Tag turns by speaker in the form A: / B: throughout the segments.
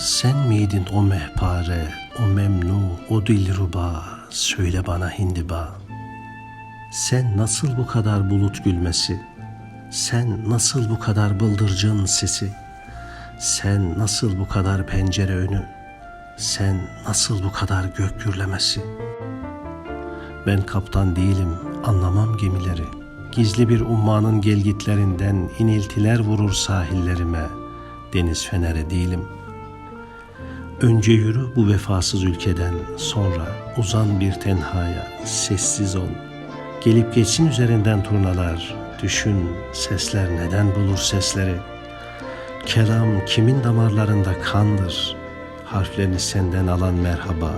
A: Sen miydin o mehpare, o memnu, o dilruba, söyle bana hindiba. Sen nasıl bu kadar bulut gülmesi, sen nasıl bu kadar bıldırcın sesi, sen nasıl bu kadar pencere önü, sen nasıl bu kadar gök gürlemesi. Ben kaptan değilim, anlamam gemileri. Gizli bir ummanın gelgitlerinden iniltiler vurur sahillerime. Deniz feneri değilim.'' Önce yürü bu vefasız ülkeden, sonra uzan bir tenhaya, sessiz ol. Gelip geçsin üzerinden turnalar, düşün sesler neden bulur sesleri. Kelam kimin damarlarında kandır, harflerini senden alan merhaba.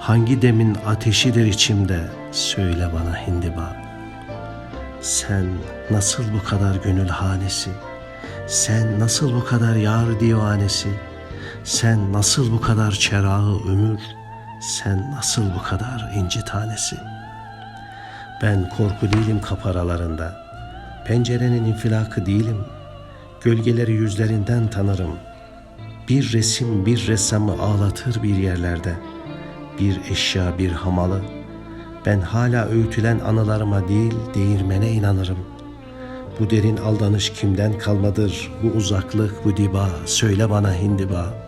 A: Hangi demin ateşidir içimde, söyle bana hindiba. Sen nasıl bu kadar gönül hanesi, sen nasıl bu kadar yar divanesi, sen nasıl bu kadar çerağı ömür, sen nasıl bu kadar inci tanesi. Ben korku değilim kaparalarında, pencerenin infilakı değilim, gölgeleri yüzlerinden tanırım. Bir resim bir ressamı ağlatır bir yerlerde, bir eşya bir hamalı. Ben hala öğütülen anılarıma değil değirmene inanırım. Bu derin aldanış kimden kalmadır? Bu uzaklık, bu diba, söyle bana hindiba.''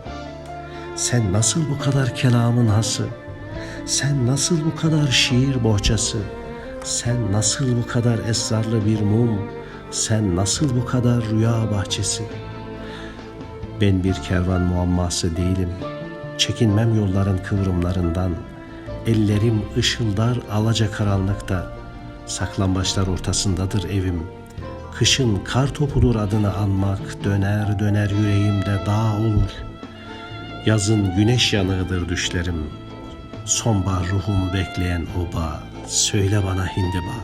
A: Sen nasıl bu kadar kelamın hası? Sen nasıl bu kadar şiir bohçası? Sen nasıl bu kadar esrarlı bir mum? Sen nasıl bu kadar rüya bahçesi? Ben bir kervan muamması değilim. Çekinmem yolların kıvrımlarından. Ellerim ışıldar alaca karanlıkta. Saklambaçlar ortasındadır evim. Kışın kar topudur adını anmak. Döner döner yüreğimde dağ olur.'' Yazın güneş yanığıdır düşlerim. Sonbahar ruhumu bekleyen oba, söyle bana hindiba.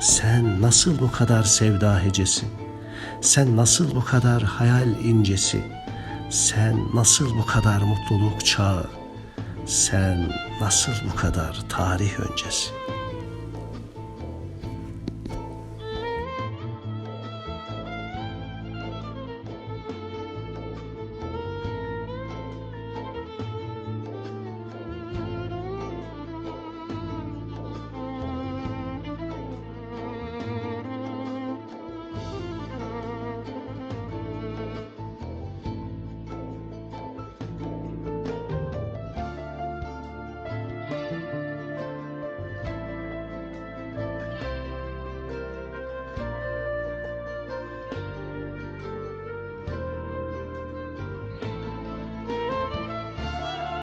A: Sen nasıl bu kadar sevda hecesi? Sen nasıl bu kadar hayal incesi? Sen nasıl bu kadar mutluluk çağı? Sen nasıl bu kadar tarih öncesi?''